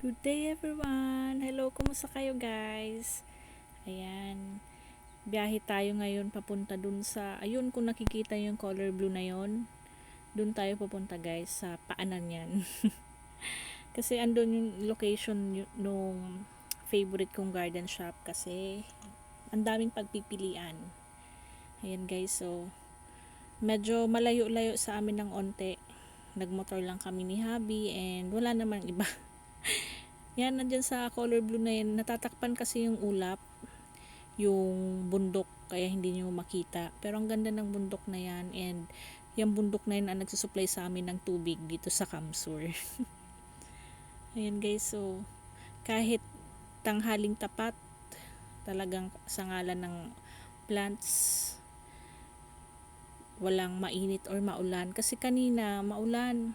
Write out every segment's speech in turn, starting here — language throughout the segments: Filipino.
Good day everyone! Hello, kumusta kayo guys? Ayan, biyahe tayo ngayon papunta dun sa, ayun kung nakikita yung color blue na yon dun tayo papunta guys, sa paanan yan. kasi andun yung location nung favorite kong garden shop kasi ang daming pagpipilian. Ayan guys, so medyo malayo-layo sa amin ng onte. Nagmotor lang kami ni Habi and wala namang iba. Yan, nandyan sa color blue na yan. Natatakpan kasi yung ulap, yung bundok, kaya hindi nyo makita. Pero ang ganda ng bundok na yan and yung bundok na yan ang nagsusupply sa amin ng tubig dito sa Kamsur. Ayan guys, so kahit tanghaling tapat, talagang sa ngalan ng plants, walang mainit or maulan. Kasi kanina, maulan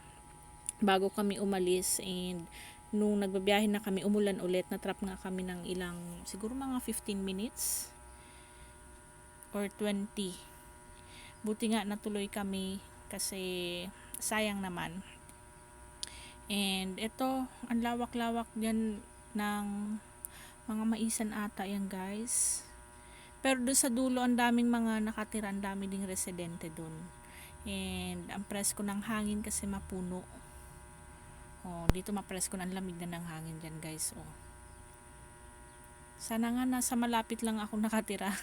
bago kami umalis and nung nagbabiyahe na kami, umulan ulit, natrap nga kami ng ilang, siguro mga 15 minutes or 20. Buti nga natuloy kami kasi sayang naman. And ito, ang lawak-lawak dyan ng mga maisan ata yan guys. Pero doon sa dulo, ang daming mga nakatira, ang dami ding residente doon. And ang presko ng hangin kasi mapuno. Oh, dito mapresko na ang lamig na ng hangin dyan guys. Oh. Sana nga nasa malapit lang ako nakatira.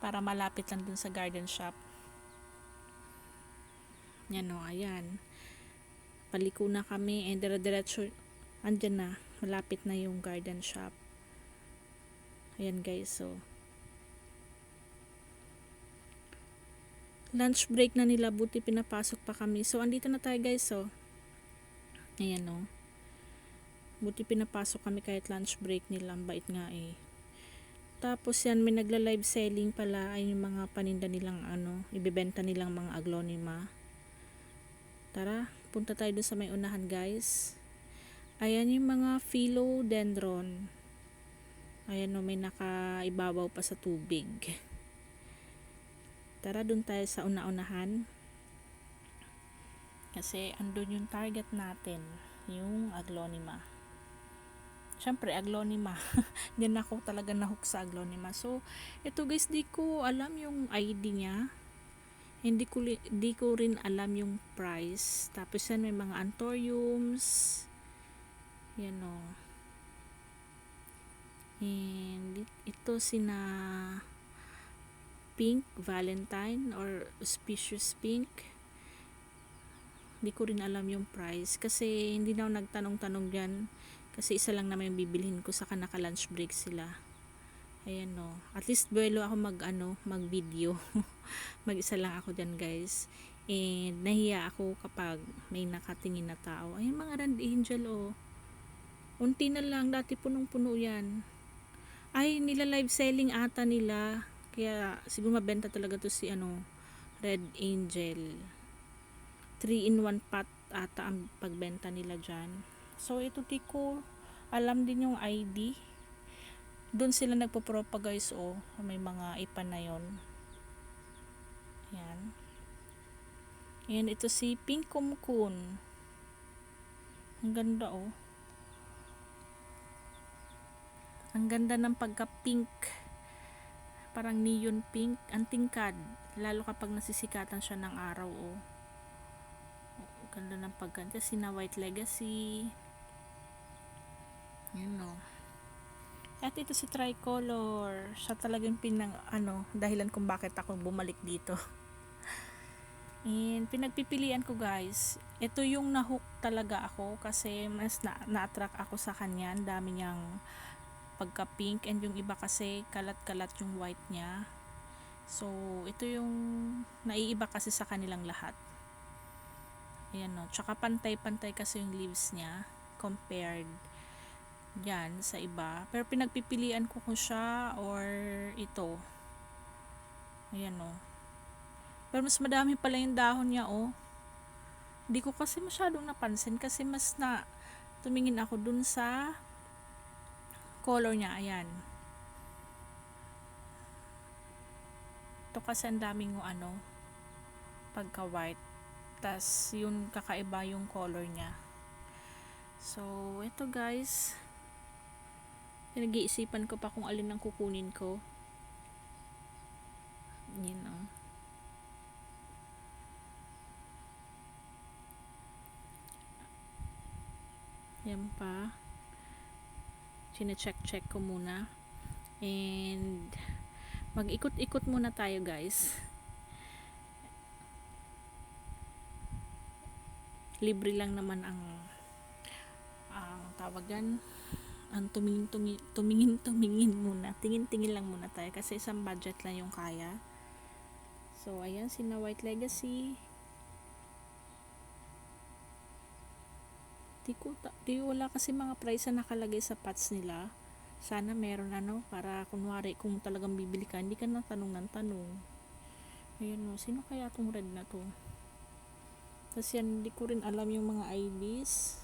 Para malapit lang dun sa garden shop. Yan o, ayan. Paliko na kami and dire-diretso andyan na. Malapit na yung garden shop. Ayan guys, so. Lunch break na nila buti pinapasok pa kami. So andito na tayo guys. So ayan o buti pinapasok kami kahit lunch break nila. Bait nga eh. Tapos yan may nagla live selling pala. Ay yung mga paninda nilang ano ibebenta nilang mga aglonema tara punta tayo dun sa may unahan guys. Ayan yung mga philodendron. Ayan o may nakaibabaw pa sa tubig Tara dun tayo sa una-unahan. Kasi andun yung target natin, yung aglonema. Siyempre, aglonema. Diyan ako talaga nahook sa aglonema. So, ito guys, di ko alam yung ID niya. Hindi ko, di ko rin alam yung price. Tapos yan, may mga anthuriums. Yan o. And ito sina pink valentine or auspicious pink? Hindi ko rin alam yung price kasi hindi na ako nagtanong-tanong dyan. Kasi isa lang naman yung bibilhin ko sa naka lunch break sila. Ayan no. At least buwelo ako mag ano mag video mag isa lang ako dyan guys. And nahiya ako kapag may nakatingin na tao. Ayan mga rand angel oh. Unti na lang dati punong puno yan. Ay nila live selling ata nila kaya siguro mabenta talaga to si ano Red Angel. 3 in 1 pot ata ang pagbenta nila dyan. So ito tiko, alam din yung ID. Doon sila nagpo-propagate oh, may mga ipan na yon. Yan. Yan, ito si Pink Kumkun. Ang ganda oh. Ang ganda ng pagka-pink parang neon pink ang tingkad lalo kapag nasisikatan siya ng araw oh. ganda ng pagkanta sina white legacy. Yun oh. at ito si tricolor. Siya talagang pinang ano dahilan kung bakit ako bumalik dito. And pinagpipilian ko guys ito yung nahook talaga ako kasi mas na, na-attract ako sa kanya. Dami niyang pagka pink and yung iba kasi kalat-kalat yung white niya. So ito yung naiiba kasi sa kanilang lahat. Ayan no? Tsaka pantay-pantay kasi yung leaves niya compared yan sa iba. Pero pinagpipilian ko kung siya or ito. Ayan no? Pero mas madami pala yung dahon niya oh. Hindi ko kasi masyadong napansin kasi mas na tumingin ako dun sa color niya, ayan. Ito kasi ang daming ano, pagka white. tas yun kakaiba yung color niya. So, ito guys. Pinag-iisipan ko pa kung alin ang kukunin ko. Yan oh. Yan pa. Chine-check-check ko muna. And mag-ikot-ikot muna tayo guys. Libre lang naman ang ang tawagan ang tumingin tumingin tumingin tumingin muna tingin tingin lang muna tayo kasi isang budget lang yung kaya so ayan sina White Legacy di ko ta- di wala kasi mga price na nakalagay sa pots nila sana meron ano para kunwari kung talagang bibili ka hindi ka na tanong ng tanong ayun no sino kaya tong red na to tapos yan hindi ko rin alam yung mga IDs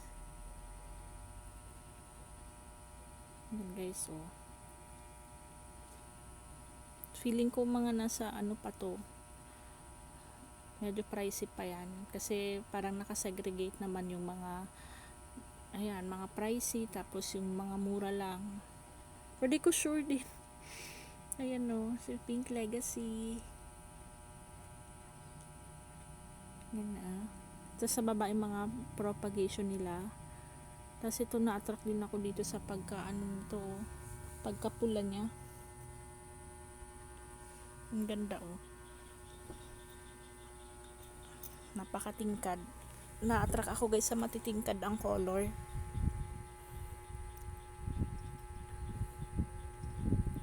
Yan guys, oh. Feeling ko mga nasa ano pa to. Medyo pricey pa yan. Kasi parang nakasegregate naman yung mga ayan, mga pricey tapos yung mga mura lang. Pero di ko sure din. Ayan no, si Pink Legacy. Yan na. Tapos sa baba yung mga propagation nila. Tapos ito na-attract din ako dito sa pagka ano nito, pagkapula niya. Ang ganda oh. Napakatingkad. Na-attract ako guys sa matitingkad ang color.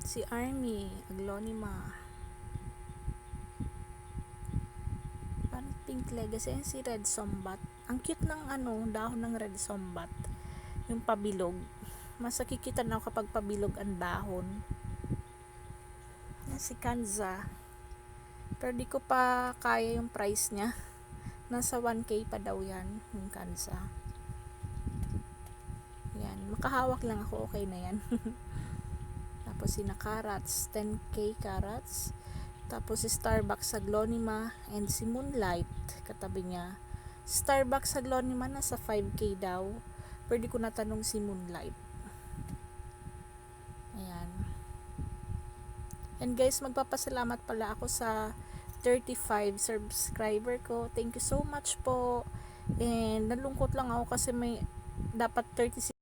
Si Army, Aglonema. Parang pink legacy. Ayan si Red Sombat. Ang cute ng ano, dahon ng Red Sombat yung pabilog. Mas nakikita na ako kapag pabilog ang dahon. Yan si Kanza. Pero di ko pa kaya yung price niya. Nasa 1k pa daw yan, yung Kanza. Yan, makahawak lang ako, okay na yan. Tapos si na carrots, 10k carrots. Tapos si Starbucks Aglonema and si Moonlight, katabi niya. Starbucks Aglonema nasa 5k daw. Di ko natanong si Moonlight. Ayan. And guys, magpapasalamat pala ako sa 35 subscriber ko. Thank you so much po. And nalungkot lang ako kasi may dapat 36